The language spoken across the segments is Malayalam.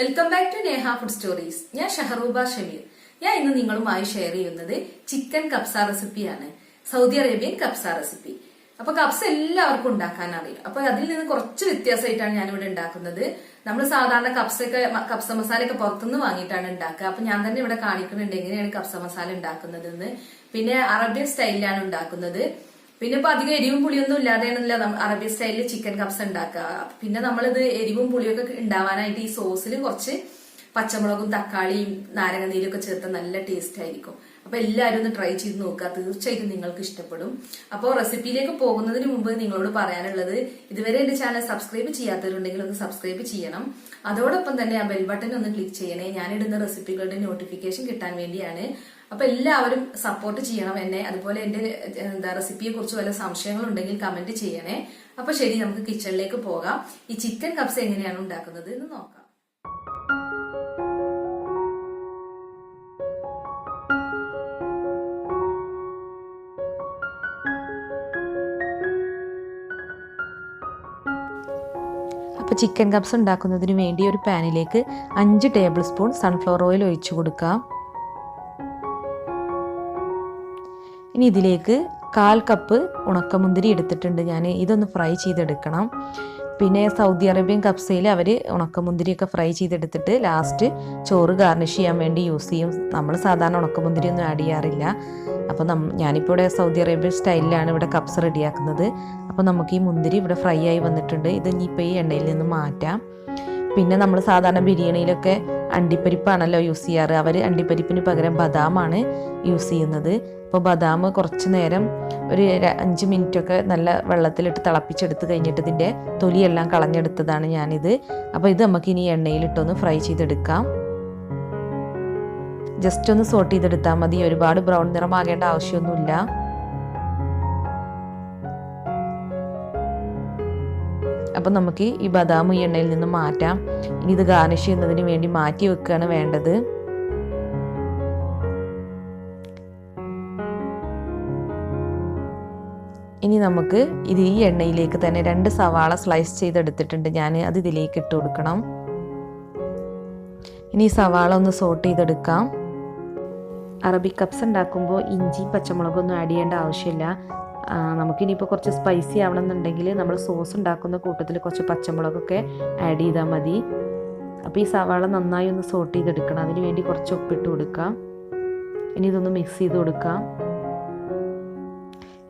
Welcome back to Neha food stories ഞാൻ ഷഹറൂബ ഷമീർ. ഞാൻ ഇന്ന് നിങ്ങളുമായി ഷെയർ ചെയ്യുന്നത് ചിക്കൻ കപ്സ റെസിപ്പിയാണ് സൗദി അറേബ്യൻ കപ്സ റെസിപ്പി അപ്പൊ കപ്സ എല്ലാവർക്കും ഉണ്ടാക്കാൻ അറിയാം. അപ്പൊ അതിൽ നിന്ന് കുറച്ച് വ്യത്യാസമായിട്ടാണ് ഞാനിവിടെ ഉണ്ടാക്കുന്നത്. നമ്മൾ സാധാരണ കപ്സൊക്കെ കപ്സ മസാല ഒക്കെ പുറത്തുനിന്ന് വാങ്ങിയിട്ടാണ് ഉണ്ടാക്കുക. അപ്പൊ ഞാൻ തന്നെ ഇവിടെ കാണിക്കുന്നുണ്ട് എങ്ങനെയാണ് കപ്സ മസാല ഉണ്ടാക്കുന്നതെന്ന്. പിന്നെ അറബ്യൻ സ്റ്റൈലിലാണ് ഉണ്ടാക്കുന്നത്. പിന്നെ ഇപ്പൊ അധികം എരിവും പുളിയൊന്നും ഇല്ലാതെയാണല്ലോ അറബി സ്റ്റൈലിൽ ചിക്കൻ കപ്സ് ഉണ്ടാക്കുക പിന്നെ നമ്മളിത് എരിവും പുളിയൊക്കെ ഉണ്ടാവാനായിട്ട് ഈ സോസിൽ കുറച്ച് പച്ചമുളകും തക്കാളിയും നാരങ്ങ നീരൊക്കെ ചേർത്ത നല്ല ടേസ്റ്റ് ആയിരിക്കും. അപ്പൊ എല്ലാവരും ഒന്ന് ട്രൈ ചെയ്ത് നോക്കുക തീർച്ചയായിട്ടും നിങ്ങൾക്ക് ഇഷ്ടപ്പെടും. അപ്പോൾ റെസിപ്പിയിലേക്ക് പോകുന്നതിന് മുമ്പ് നിങ്ങളോട് പറയാനുള്ളത് ഇതുവരെ എന്റെ ചാനൽ സബ്സ്ക്രൈബ് ചെയ്യാത്തവരുണ്ടെങ്കിൽ ഒന്ന് സബ്സ്ക്രൈബ് ചെയ്യണം. അതോടൊപ്പം തന്നെ ആ ബെൽ ബട്ടൺ ഒന്ന് ക്ലിക്ക് ചെയ്യണേ. ഞാനിടുന്ന റെസിപ്പികളുടെ നോട്ടിഫിക്കേഷൻ കിട്ടാൻ വേണ്ടിയാണ്. അപ്പൊ എല്ലാവരും സപ്പോർട്ട് ചെയ്യണം എന്നെ. അതുപോലെ എന്റെ എന്താ റെസിപ്പിയെ കുറിച്ച് വല്ല സംശയങ്ങളുണ്ടെങ്കിൽ കമന്റ് ചെയ്യണേ. അപ്പൊ ശരി നമുക്ക് കിച്ചണിലേക്ക് പോകാം. ഈ ചിക്കൻ കപ്സ് എങ്ങനെയാണ് ഉണ്ടാക്കുന്നത് എന്ന് നോക്കാം. അപ്പോൾ ചിക്കൻ കപ്സ് ഉണ്ടാക്കുന്നതിന് വേണ്ടി ഒരു പാനിലേക്ക് അഞ്ച് ടേബിൾ സ്പൂൺ സൺഫ്ലവർ ഓയിൽ ഒഴിച്ചു കൊടുക്കാം. ഇനി ഇതിലേക്ക് കാൽ കപ്പ് ഉണക്കമുന്തിരി എടുത്തിട്ടുണ്ട്. ഞാൻ ഇതൊന്ന് ഫ്രൈ ചെയ്തെടുക്കണം. പിന്നെ സൗദി അറേബ്യൻ കപ്സയിൽ അവർ ഉണക്കമുന്തിരിയൊക്കെ ഫ്രൈ ചെയ്തെടുത്തിട്ട് ലാസ്റ്റ് ചോറ് ഗാർണിഷ് ചെയ്യാൻ വേണ്ടി യൂസ് ചെയ്യും. നമ്മൾ സാധാരണ ഉണക്കമുന്തിരി ഒന്നും ആഡ് ചെയ്യാറില്ല. അപ്പോൾ നം ഞാനിപ്പോൾ ഇവിടെ സൗദി അറേബ്യൻ സ്റ്റൈലിലാണ് ഇവിടെ കപ്സ് റെഡിയാക്കുന്നത്. അപ്പോൾ നമുക്ക് ഈ മുന്തിരി ഇവിടെ ഫ്രൈ ആയി വന്നിട്ടുണ്ട്. ഇത് ഇനിയിപ്പോൾ ഈ എണ്ണയിൽ നിന്ന് മാറ്റാം. പിന്നെ നമ്മൾ സാധാരണ ബിരിയാണിയിലൊക്കെ അണ്ടിപ്പരിപ്പാണല്ലോ യൂസ് ചെയ്യാറ്. അവർ അണ്ടിപ്പരിപ്പിന് പകരം ബദാമാണ് യൂസ് ചെയ്യുന്നത്. അപ്പോൾ ബദാം കുറച്ച് നേരം ഒരു അഞ്ച് മിനിറ്റൊക്കെ നല്ല വെള്ളത്തിലിട്ട് തിളപ്പിച്ചെടുത്ത് കഴിഞ്ഞിട്ട് ഇതിന്റെ തൊലിയെല്ലാം കളഞ്ഞെടുത്തതാണ് ഞാനിത്. അപ്പോൾ ഇത് നമുക്ക് ഇനി എണ്ണയിലിട്ടൊന്ന് ഫ്രൈ ചെയ്തെടുക്കാം. ജസ്റ്റ് ഒന്ന് സോട്ട് ചെയ്തെടുത്താൽ മതി. ഒരുപാട് ബ്രൗൺ നിറമാകേണ്ട ആവശ്യമൊന്നുമില്ല. അപ്പം നമുക്ക് ഈ ബദാം ഈ എണ്ണയിൽ നിന്ന് മാറ്റാം. ഇനി ഇത് ഗാർണിഷ് ചെയ്യുന്നതിന് വേണ്ടി മാറ്റി വെക്കുകയാണ് വേണ്ടത്. ഇനി നമുക്ക് ഇത് ഈ എണ്ണയിലേക്ക് തന്നെ രണ്ട് സവാള സ്ലൈസ് ചെയ്തെടുത്തിട്ടുണ്ട്. ഞാൻ അത് ഇതിലേക്ക് ഇട്ട് കൊടുക്കണം. ഇനി സവാള ഒന്ന് സോട്ട് ചെയ്തെടുക്കാം. അറബിക് കപ്സ് ഉണ്ടാക്കുമ്പോൾ ഇഞ്ചി പച്ചമുളകൊന്നും ആഡ് ചെയ്യേണ്ട ആവശ്യമില്ല. നമുക്കിനിയിപ്പോൾ കുറച്ച് സ്പൈസി ആവണമെന്നുണ്ടെങ്കിൽ നമ്മൾ സോസ് ഉണ്ടാക്കുന്ന കൂട്ടത്തിൽ കുറച്ച് പച്ചമുളകൊക്കെ ആഡ് ചെയ്താൽ മതി. അപ്പോൾ ഈ സവാള നന്നായി ഒന്ന് സോട്ട് ചെയ്തെടുക്കണം. അതിന് വേണ്ടി കുറച്ച് ഉപ്പിട്ട് കൊടുക്കാം. ഇനി ഇതൊന്ന് മിക്സ് ചെയ്ത് കൊടുക്കാം.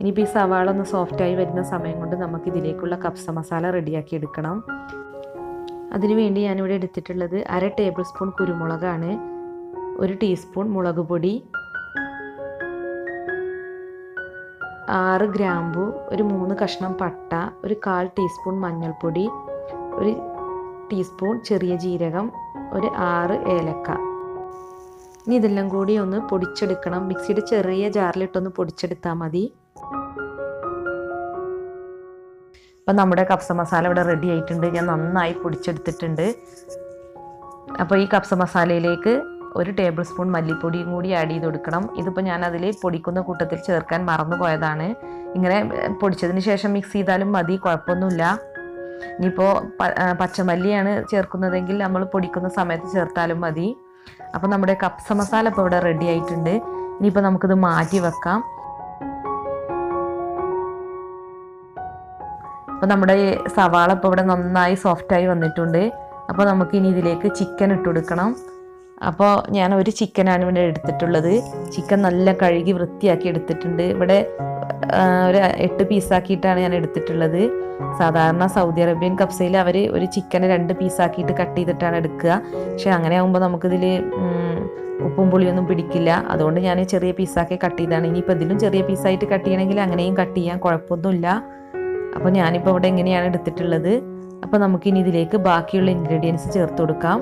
ഇനിയിപ്പോൾ ഈ സവാള ഒന്ന് സോഫ്റ്റായി വരുന്ന സമയം കൊണ്ട് നമുക്ക് ഇതിലേക്കുള്ള കപ്സ മസാല റെഡിയാക്കി എടുക്കണം അതിനുവേണ്ടി ഞാനിവിടെ എടുത്തിട്ടുള്ളത് അര ടേബിൾ സ്പൂൺ കുരുമുളകാണ്. ഒരു ടീസ്പൂൺ മുളക് പൊടി. ആറ് ഗ്രാമ്പു ഒരു മൂന്ന് കഷ്ണം പട്ട ഒരു കാൽ ടീസ്പൂൺ മഞ്ഞൾപ്പൊടി ഒരു ടീസ്പൂൺ ചെറിയ ജീരകം ഒരു ആറ് ഏലക്ക. ഇനി ഇതെല്ലാം കൂടി ഒന്ന് പൊടിച്ചെടുക്കണം. മിക്സിയുടെ ചെറിയ ജാറിലിട്ടൊന്ന് പൊടിച്ചെടുത്താൽ മതി. അപ്പം നമ്മുടെ കപ്സ മസാല ഇവിടെ റെഡി ആയിട്ടുണ്ട്. ഞാൻ നന്നായി പൊടിച്ചെടുത്തിട്ടുണ്ട്. അപ്പോൾ ഈ കപ്സ മസാലയിലേക്ക് ഒരു ടേബിൾ സ്പൂൺ മല്ലിപ്പൊടിയും കൂടി ആഡ് ചെയ്ത് കൊടുക്കണം. ഇതിപ്പോൾ ഞാൻ അതിൽ പൊടിക്കുന്ന കൂട്ടത്തിൽ ചേർക്കാൻ മറന്നു പോയതാണ് ഇങ്ങനെ പൊടിച്ചതിന് ശേഷം മിക്സ് ചെയ്താലും മതി കുഴപ്പമൊന്നുമില്ല. ഇനിയിപ്പോൾ പച്ചമല്ലിയാണ് ചേർക്കുന്നതെങ്കിൽ നമ്മൾ പൊടിക്കുന്ന സമയത്ത് ചേർത്താലും മതി. അപ്പോൾ നമ്മുടെ കപ്സ മസാല ഇപ്പോൾ ഇവിടെ റെഡി ആയിട്ടുണ്ട്. ഇനിയിപ്പോൾ നമുക്കിത് മാറ്റി വെക്കാം. അപ്പോൾ നമ്മുടെ സവാള ഇപ്പോൾ ഇവിടെ നന്നായി സോഫ്റ്റായി വന്നിട്ടുണ്ട്. അപ്പോൾ നമുക്ക് ഇനി ഇതിലേക്ക് ചിക്കൻ ഇട്ട് കൊടുക്കണം. അപ്പോൾ ഞാൻ ഒരു ചിക്കനാണ് ഇവിടെ എടുത്തിട്ടുള്ളത്. ചിക്കൻ നല്ല കഴുകി വൃത്തിയാക്കി എടുത്തിട്ടുണ്ട്. ഇവിടെ ഒരു എട്ട് പീസാക്കിയിട്ടാണ് ഞാൻ എടുത്തിട്ടുള്ളത്. സാധാരണ സൗദി അറേബ്യൻ കപ്സയിൽ അവർ ഒരു ചിക്കനെ രണ്ട് പീസാക്കിയിട്ട് കട്ട് ചെയ്തിട്ടാണ് എടുക്കുക. പക്ഷേ അങ്ങനെ ആകുമ്പോൾ നമുക്കിതിൽ ഉപ്പും പുളിയൊന്നും പിടിക്കില്ല. അതുകൊണ്ട് ഞാൻ ചെറിയ പീസാക്കി കട്ട് ചെയ്താണ് ഇനിയിപ്പോൾ ഇതിലും ചെറിയ പീസായിട്ട് കട്ട് ചെയ്യണമെങ്കിൽ അങ്ങനെയും കട്ട് ചെയ്യാൻ കുഴപ്പമൊന്നുമില്ല. അപ്പോൾ ഞാനിപ്പോൾ ഇവിടെ എങ്ങനെയാണ് എടുത്തിട്ടുള്ളത്? അപ്പോൾ നമുക്കിനി ഇതിലേക്ക് ബാക്കിയുള്ള ഇൻഗ്രീഡിയൻസ് ചേർത്ത് കൊടുക്കാം.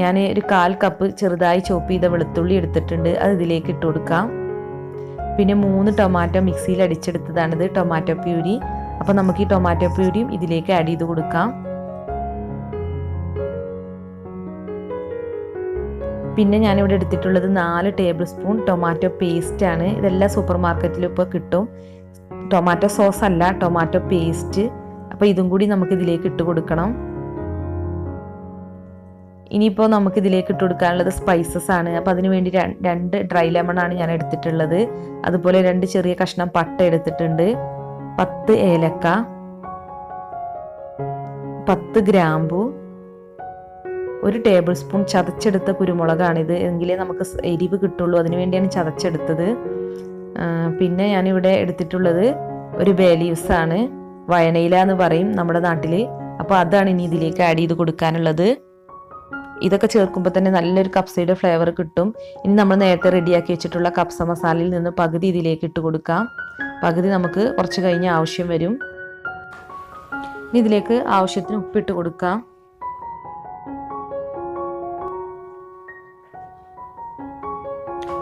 ഞാൻ ഒരു കാൽ കപ്പ് ചെറുതായി ചോപ്പ് ചെയ്ത വെളുത്തുള്ളി എടുത്തിട്ടുണ്ട് അത് ഇതിലേക്ക് ഇട്ട് കൊടുക്കാം. പിന്നെ മൂന്ന് ടൊമാറ്റോ മിക്സിയിൽ അടിച്ചെടുത്തതാണിത് ടൊമാറ്റോ പ്യൂരി. അപ്പോൾ നമുക്ക് ഈ ടൊമാറ്റോ പ്യൂരിയും ഇതിലേക്ക് ആഡ് ചെയ്ത് കൊടുക്കാം. പിന്നെ ഞാനിവിടെ എടുത്തിട്ടുള്ളത് നാല് ടേബിൾ സ്പൂൺ ടൊമാറ്റോ പേസ്റ്റ് ആണ്. ഇതെല്ലാം സൂപ്പർ മാർക്കറ്റിലും ഇപ്പോൾ കിട്ടും. ടൊമാറ്റോ സോസ് അല്ല ടൊമാറ്റോ പേസ്റ്റ് അപ്പോൾ ഇതും കൂടി നമുക്ക് ഇതിലേക്ക് ഇട്ട് കൊടുക്കണം. ഇനിയിപ്പോൾ നമുക്ക് ഇതിലേക്ക് ഇട്ട് കൊടുക്കാനുള്ളത് സ്പൈസസ് ആണ്. അപ്പോൾ അതിന് വേണ്ടി രണ്ട് ഡ്രൈ ലെമൺ ആണ് ഞാൻ എടുത്തിട്ടുള്ളത്. അതുപോലെ രണ്ട് ചെറിയ കഷ്ണം പട്ട എടുത്തിട്ടുണ്ട്. പത്ത് ഏലക്ക. പത്ത് ഗ്രാമ്പു. ഒരു ടേബിൾ സ്പൂൺ ചതച്ചെടുത്ത കുരുമുളകാണിത്. എങ്കിലേ നമുക്ക് എരിവ് കിട്ടുള്ളൂ. അതിന് വേണ്ടിയാണ് ചതച്ചെടുത്തത്. പിന്നെ ഞാനിവിടെ എടുത്തിട്ടുള്ളത് ഒരു ബേ ആണ്. വയനയില എന്ന് പറയും നമ്മുടെ നാട്ടിൽ അപ്പോൾ അതാണ് ഇനി ഇതിലേക്ക് ആഡ് ചെയ്ത് കൊടുക്കാനുള്ളത്. ഇതൊക്കെ ചേർക്കുമ്പോൾ തന്നെ നല്ലൊരു കപ്സയുടെ ഫ്ലേവർ കിട്ടും. ഇനി നമ്മൾ നേരത്തെ റെഡിയാക്കി വെച്ചിട്ടുള്ള കപ്സ മസാലയിൽ നിന്ന് പകുതി ഇതിലേക്ക് ഇട്ട് കൊടുക്കാം. പകുതി നമുക്ക് കുറച്ച് കഴിഞ്ഞ് ആവശ്യം വരും. ഇനി ഇതിലേക്ക് ആവശ്യത്തിന് ഉപ്പിട്ട് കൊടുക്കാം.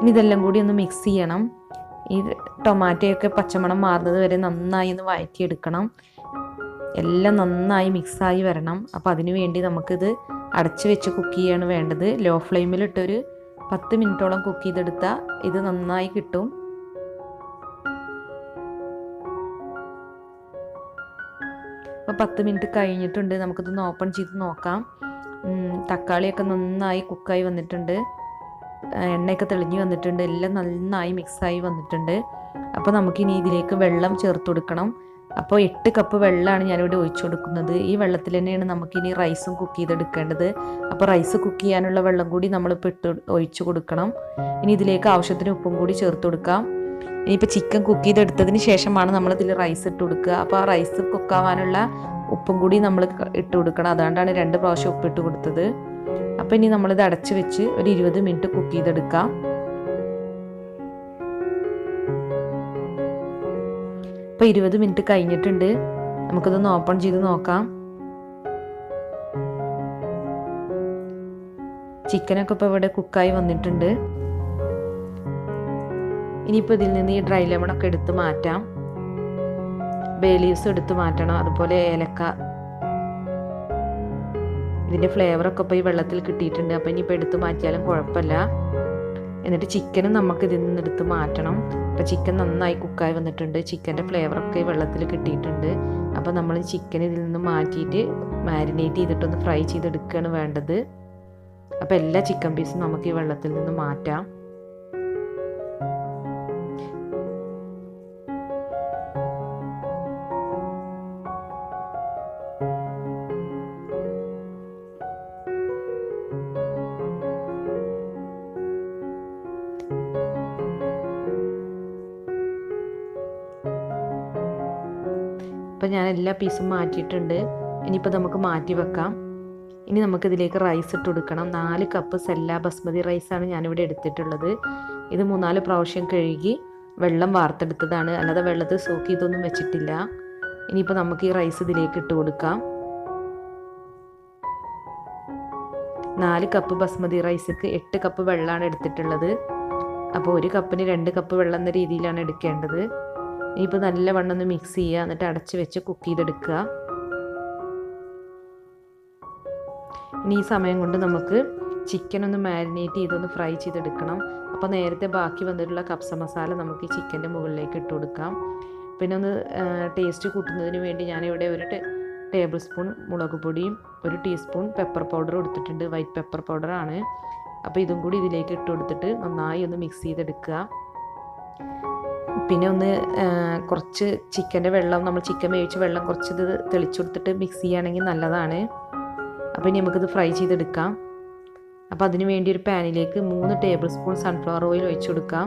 ഇനി ഇതെല്ലാം കൂടി ഒന്ന് മിക്സ് ചെയ്യണം. ഈ ടൊമാറ്റോയൊക്കെ പച്ചമണം മാറുന്നത് വരെ നന്നായി ഒന്ന് വഴറ്റിയെടുക്കണം. എല്ലാം നന്നായി മിക്സായി വരണം. അപ്പോൾ അതിനുവേണ്ടി നമുക്കിത് അടച്ച് വെച്ച് കുക്ക് ചെയ്യാണ് വേണ്ടത്. ലോ ഫ്ലെയിമിലിട്ടൊരു പത്ത് മിനിറ്റോളം കുക്ക് ചെയ്തെടുത്താൽ ഇത് നന്നായി കിട്ടും. അപ്പോൾ പത്ത് മിനിറ്റ് കഴിഞ്ഞിട്ടുണ്ട്. നമുക്കിതൊന്ന് ഓപ്പൺ ചെയ്ത് നോക്കാം. തക്കാളിയൊക്കെ നന്നായി കുക്കായി വന്നിട്ടുണ്ട്. എണ്ണയൊക്കെ തെളിഞ്ഞു വന്നിട്ടുണ്ട്. എല്ലാം നന്നായി മിക്സായി വന്നിട്ടുണ്ട്. അപ്പോൾ നമുക്കിനി ഇതിലേക്ക് വെള്ളം ചേർത്ത് കൊടുക്കണം. അപ്പോൾ എട്ട് കപ്പ് വെള്ളമാണ് ഞാനിവിടെ ഒഴിച്ചു കൊടുക്കുന്നത്. ഈ വെള്ളത്തിൽ തന്നെയാണ് നമുക്കിനി റൈസും കുക്ക് ചെയ്തെടുക്കേണ്ടത്. അപ്പോൾ റൈസ് കുക്ക് ചെയ്യാനുള്ള വെള്ളം കൂടി നമ്മളിപ്പോൾ ഇട്ട് ഒഴിച്ചു കൊടുക്കണം. ഇനി ഇതിലേക്ക് ആവശ്യത്തിന് ഉപ്പും കൂടി ചേർത്ത് കൊടുക്കാം. ഇനിയിപ്പോൾ ചിക്കൻ കുക്ക് ചെയ്തെടുത്തതിന് ശേഷമാണ് നമ്മൾ റൈസ് ഇട്ട് കൊടുക്കുക. അപ്പോൾ ആ റൈസ് കുക്കാവാനുള്ള ഉപ്പും കൂടി നമ്മൾ ഇട്ട് കൊടുക്കണം. അതുകൊണ്ടാണ് രണ്ട് പ്രാവശ്യം ഉപ്പിട്ട് കൊടുത്തത്. അപ്പോൾ ഇനി നമ്മളിത് അടച്ച് വെച്ച് ഒരു ഇരുപത് മിനിറ്റ് കുക്ക് ചെയ്തെടുക്കാം. ഇപ്പോൾ ഇരുപത് മിനിറ്റ് കഴിഞ്ഞിട്ടുണ്ട്. നമുക്കിതൊന്ന് ഓപ്പൺ ചെയ്ത് നോക്കാം. ചിക്കനൊക്കെ ഇപ്പോൾ ഇവിടെ കുക്കായി വന്നിട്ടുണ്ട്. ഇനിയിപ്പോൾ ഇതിൽ നിന്ന് ഈ ഡ്രൈ ലെമൺ ഒക്കെ എടുത്ത് മാറ്റാം. ബേ ലീവ്സ് എടുത്ത് മാറ്റണം. അതുപോലെ ഏലക്ക. ഇതിന്റെ ഫ്ലേവറൊക്കെ ഇപ്പോൾ ഈ വെള്ളത്തിൽ കിട്ടിയിട്ടുണ്ട്. അപ്പോൾ ഇനിയിപ്പോൾ എടുത്ത് മാറ്റിയാലും കുഴപ്പമില്ല. എന്നിട്ട് ചിക്കനും നമുക്ക് ഇതിൽ നിന്ന് എടുത്ത് മാറ്റണം. അപ്പോൾ ചിക്കൻ നന്നായി കുക്കായി വന്നിട്ടുണ്ട്. ചിക്കന്റെ ഫ്ലേവറൊക്കെ വെള്ളത്തിൽ കിട്ടിയിട്ടുണ്ട്. അപ്പോൾ നമ്മൾ ചിക്കൻ ഇതിൽ നിന്ന് മാറ്റിയിട്ട് മാരിനേറ്റ് ചെയ്തിട്ടൊന്ന് ഫ്രൈ ചെയ്തെടുക്കുകയാണ് വേണ്ടത്. അപ്പോൾ എല്ലാ ചിക്കൻ പീസും നമുക്ക് ഈ വെള്ളത്തിൽ നിന്ന് മാറ്റാം. ഇപ്പം ഞാൻ എല്ലാ പീസും മാറ്റിയിട്ടുണ്ട്. ഇനിയിപ്പോൾ നമുക്ക് മാറ്റി വെക്കാം. ഇനി നമുക്കിതിലേക്ക് റൈസ് ഇട്ട് കൊടുക്കണം. നാല് കപ്പ് സെല്ല ബസ്മതി റൈസാണ് ഞാനിവിടെ എടുത്തിട്ടുള്ളത്. ഇത് മൂന്നാൽ പ്രാവശ്യം കഴുകി വെള്ളം വാർത്തെടുത്തതാണ്. അല്ലാതെ വെള്ളത്തിൽ സോക്ക് ചെയ്തൊന്നും വെച്ചിട്ടില്ല. ഇനിയിപ്പോൾ നമുക്ക് ഈ റൈസ് ഇതിലേക്ക് ഇട്ട് കൊടുക്കാം. നാല് കപ്പ് ബസ്മതി റൈസ്ക്ക് എട്ട് കപ്പ് വെള്ളമാണ് എടുത്തിട്ടുള്ളത്. അപ്പോൾ ഒരു കപ്പിന് രണ്ട് കപ്പ് വെള്ളം എന്ന രീതിയിലാണ് എടുക്കേണ്ടത്. ഇനിയിപ്പോൾ നല്ലവണ്ണം ഒന്ന് മിക്സ് ചെയ്യുക. എന്നിട്ട് അടച്ച് വെച്ച് കുക്ക് ചെയ്തെടുക്കുക. ഇനി ഈ സമയം കൊണ്ട് നമുക്ക് ചിക്കൻ ഒന്ന് മാരിനേറ്റ് ചെയ്തൊന്ന് ഫ്രൈ ചെയ്തെടുക്കണം. അപ്പോൾ നേരത്തെ ബാക്കി വന്നിട്ടുള്ള കപ്സ മസാല നമുക്ക് ഈ ചിക്കന്റെ മുകളിലേക്ക് ഇട്ട് കൊടുക്കാം. പിന്നെ ഒന്ന് ടേസ്റ്റ് കൂട്ടുന്നതിന് വേണ്ടി ഞാനിവിടെ ഒരു ടേബിൾ സ്പൂൺ മുളക് പൊടിയും ഒരു ടീസ്പൂൺ പെപ്പർ പൗഡർ എടുത്തിട്ടുണ്ട് വൈറ്റ് പെപ്പർ പൗഡറാണ് അപ്പോൾ ഇതും കൂടി ഇതിലേക്ക് ഇട്ട് കൊടുത്തിട്ട് നന്നായി ഒന്ന് മിക്സ് ചെയ്തെടുക്കുക. പിന്നെ ഒന്ന് കുറച്ച് ചിക്കന്റെ വെള്ളം നമ്മൾ ചിക്കൻ വേവിച്ച വെള്ളം കുറച്ച് ഇത് തെളിച്ചു കൊടുത്തിട്ട് മിക്സ് ചെയ്യുകയാണെങ്കിൽ നല്ലതാണ്. അപ്പോൾ ഇനി നമുക്കിത് ഫ്രൈ ചെയ്തെടുക്കാം. അപ്പോൾ അതിന് വേണ്ടി ഒരു പാനിലേക്ക് മൂന്ന് ടേബിൾ സ്പൂൺ സൺഫ്ലവർ ഓയിൽ ഒഴിച്ചു കൊടുക്കാം.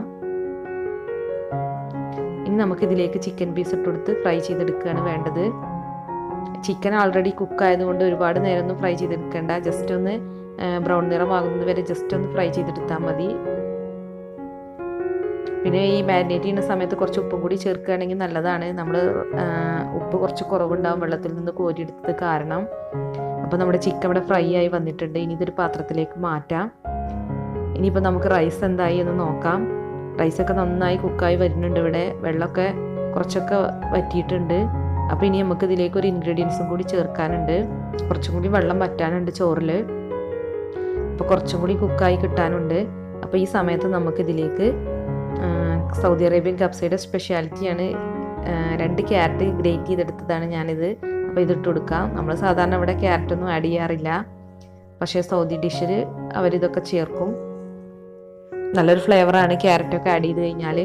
ഇനി നമുക്കിതിലേക്ക് ചിക്കൻ പീസ് ഇട്ട് കൊടുത്ത് ഫ്രൈ ചെയ്തെടുക്കുകയാണ് വേണ്ടത്. ചിക്കൻ ആൾറെഡി കുക്ക് ആയതുകൊണ്ട് ഒരുപാട് നേരം ഒന്നും ഫ്രൈ ചെയ്തെടുക്കേണ്ട. ജസ്റ്റ് ഒന്ന് ബ്രൗൺ നിറമാകുന്നത് വരെ ജസ്റ്റ് ഒന്ന് ഫ്രൈ ചെയ്തെടുത്താൽ മതി. പിന്നെ ഈ മാരിനേറ്റ് ചെയ്യുന്ന സമയത്ത് കുറച്ച് ഉപ്പും കൂടി ചേർക്കുകയാണെങ്കിൽ നല്ലതാണ്. നമ്മൾ ഉപ്പ് കുറച്ച് കുറവുണ്ടാവും വെള്ളത്തിൽ നിന്ന് കോരിയെടുത്തത് കാരണം. അപ്പോൾ നമ്മുടെ ചിക്കൻ ഇവിടെ ഫ്രൈ ആയി വന്നിട്ടുണ്ട്. ഇനി ഇതൊരു പാത്രത്തിലേക്ക് മാറ്റാം. ഇനിയിപ്പോൾ നമുക്ക് റൈസ് എന്തായി എന്ന് നോക്കാം. റൈസൊക്കെ നന്നായി കുക്കായി വരുന്നുണ്ട് ഇവിടെ. വെള്ളമൊക്കെ കുറച്ചൊക്കെ വറ്റിയിട്ടുണ്ട്. അപ്പോൾ ഇനി നമുക്ക് ഇതിലേക്ക് ഒരു ഇൻഗ്രീഡിയൻസും കൂടി ചേർക്കാനുണ്ട്. കുറച്ചും കൂടി വെള്ളം വറ്റാനുണ്ട് ചോറിൽ അപ്പോൾ കുറച്ചും കൂടി കുക്കായി കിട്ടാനുണ്ട്. അപ്പോൾ ഈ സമയത്ത് നമുക്കിതിലേക്ക് സൗദി അറേബ്യൻ കപ്സയുടെ സ്പെഷ്യാലിറ്റിയാണ് രണ്ട് ക്യാരറ്റ് ഗ്രേറ്റ് ചെയ്തെടുത്തതാണ് ഞാനിത്. അപ്പോൾ ഇതിട്ട് കൊടുക്കാം. നമ്മൾ സാധാരണ ഇവിടെ ക്യാരറ്റ് ഒന്നും ആഡ് ചെയ്യാറില്ല. പക്ഷേ സൗദി ഡിഷിൽ അവരിതൊക്കെ ചേർക്കും. നല്ലൊരു ഫ്ലേവറാണ് ക്യാരറ്റൊക്കെ ആഡ് ചെയ്ത് കഴിഞ്ഞാൽ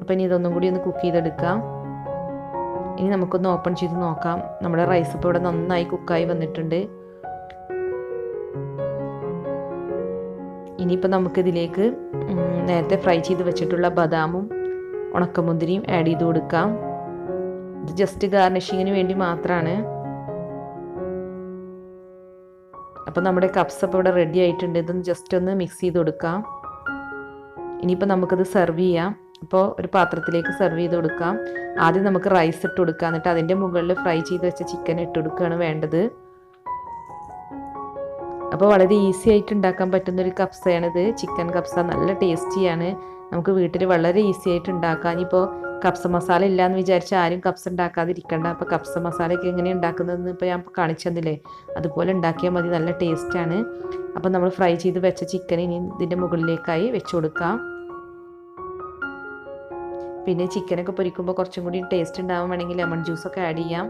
അപ്പോൾ ഇനി ഇതൊന്നും കൂടി ഒന്ന് കുക്ക് ചെയ്തെടുക്കാം. ഇനി നമുക്കൊന്ന് ഓപ്പൺ ചെയ്ത് നോക്കാം. നമ്മുടെ റൈസ് ഇപ്പോൾ ഇവിടെ നന്നായി കുക്കായി വന്നിട്ടുണ്ട്. ഇനിയിപ്പോൾ നമുക്കിതിലേക്ക് നേരത്തെ ഫ്രൈ ചെയ്ത് വെച്ചിട്ടുള്ള ബദാമും ഉണക്കമുന്തിരിയും ആഡ് ചെയ്ത് കൊടുക്കാം. ഇത് ജസ്റ്റ് ഗാർണിഷിങ്ങിന് വേണ്ടി മാത്രമാണ് അപ്പോൾ നമ്മുടെ കപ്സ് അപ്പോൾ ഇവിടെ റെഡി ആയിട്ടുണ്ട്. ഇതൊന്ന് ജസ്റ്റ് ഒന്ന് മിക്സ് ചെയ്ത് കൊടുക്കാം. ഇനിയിപ്പോൾ നമുക്കിത് സെർവ് ചെയ്യാം. അപ്പോൾ ഒരു പാത്രത്തിലേക്ക് സെർവ് ചെയ്ത് കൊടുക്കാം. ആദ്യം നമുക്ക് റൈസ് ഇട്ട് കൊടുക്കാം. എന്നിട്ട് അതിന്റെ മുകളിൽ ഫ്രൈ ചെയ്ത് വെച്ച ചിക്കൻ ഇട്ട് കൊടുക്കുകയാണ് വേണ്ടത്. അപ്പോൾ വളരെ ഈസി ആയിട്ട് ഉണ്ടാക്കാൻ പറ്റുന്ന ഒരു കപ്സയാണിത്. ചിക്കൻ കപ്സ നല്ല ടേസ്റ്റിയാണ് നമുക്ക് വീട്ടിൽ വളരെ ഈസി ആയിട്ട് ഉണ്ടാക്കാൻ ഇനിയിപ്പോൾ കപ്സ മസാല ഇല്ലയെന്ന് വിചാരിച്ച് ആരും കപ്സ ഉണ്ടാക്കാതിരിക്കണ്ട. അപ്പോൾ കപ്സ മസാലയൊക്കെ എങ്ങനെ ഉണ്ടാക്കുന്നതെന്ന് ഇപ്പോൾ ഞാൻ കാണിച്ചു തന്നില്ലേ? അതുപോലെ ഉണ്ടാക്കിയാൽ മതി. നല്ല ടേസ്റ്റാണ് അപ്പോൾ നമ്മൾ ഫ്രൈ ചെയ്ത് വെച്ച ചിക്കൻ ഇനി ഇതിന്റെ മുകളിലേക്കായി വെച്ച് കൊടുക്കാം. പിന്നെ ചിക്കനൊക്കെ പൊരിക്കുമ്പോൾ കുറച്ചും കൂടി ടേസ്റ്റ് ഉണ്ടാവാൻ വേണമെങ്കിൽ ലെമൺ ജ്യൂസൊക്കെ ആഡ് ചെയ്യാം.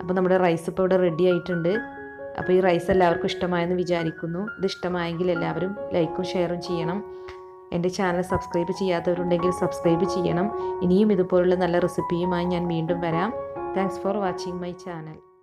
അപ്പോൾ നമ്മുടെ റൈസ് ഇപ്പോൾ ഇവിടെ റെഡി ആയിട്ടുണ്ട്. അപ്പോൾ ഈ റൈസ് എല്ലാവർക്കും ഇഷ്ടമായെന്ന് വിചാരിക്കുന്നു. ഇത് ഇഷ്ടമായെങ്കിൽ എല്ലാവരും ലൈക്കും ഷെയറും ചെയ്യണം. എന്റെ ചാനൽ സബ്സ്ക്രൈബ് ചെയ്യാത്തവരുണ്ടെങ്കിൽ സബ്സ്ക്രൈബ് ചെയ്യണം. ഇനിയും ഇതുപോലുള്ള നല്ല റെസിപ്പിയുമായി ഞാൻ വീണ്ടും വരാം. Thanks for watching my channel